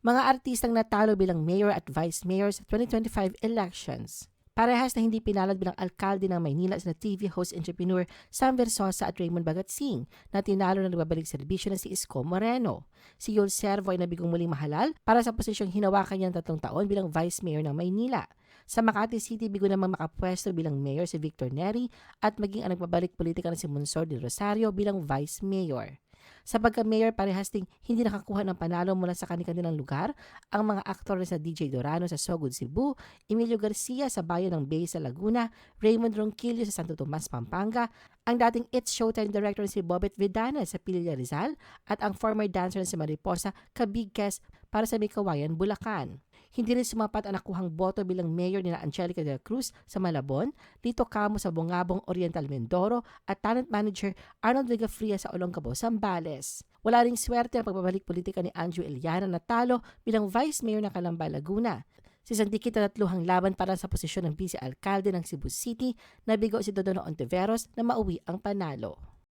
mga artistang natalo bilang mayor at vice mayor sa 2025 elections. Parehas na hindi pinalad bilang alkalde ng Maynila sina TV host entrepreneur Sam Versosa at Raymond Bagatsing na tinalo na nagbabalik serbisyo na si Isko Moreno. Si Yul Servo ay nabigong muling mahalal para sa posisyong hinawakan niya ng tatlong taon bilang vice mayor ng Maynila. Sa Makati City, bigo namang makapwesto bilang mayor si Victor Neri at maging ang nagbabalik politika na si Monsor de Rosario bilang vice mayor. Sa pagka-mayor, parehas ding hindi nakakuha ng panalo mula sa kanilang lugar ang mga aktor na sa DJ Dorano sa Sogod, Cebu, Emilio Garcia sa Bayan ng Bay sa Laguna, Raymond Ronquillo sa Santo Tomas, Pampanga, ang dating It's Showtime director si Bobet Vidana sa Pililla Rizal at ang former dancer na si Mariposa Kabigkes para sa Mikawayan, Bulacan. Hindi rin sumapat ang nakuhang boto bilang mayor ni Angelica de la Cruz sa Malabon, Lito Camo sa Bungabong Oriental Mindoro at talent manager Arnold Vigafria sa Olongapo, Zambales. Wala ring swerte ang pagbabalik politika ni Andrew Eliana na talo bilang vice mayor ng Calamba, Laguna. Si Sandikit na tatluhang laban para sa posisyon ng vice-alkalde ng Cebu City, nabigo si Dodono Ontiveros na mauwi ang panalo.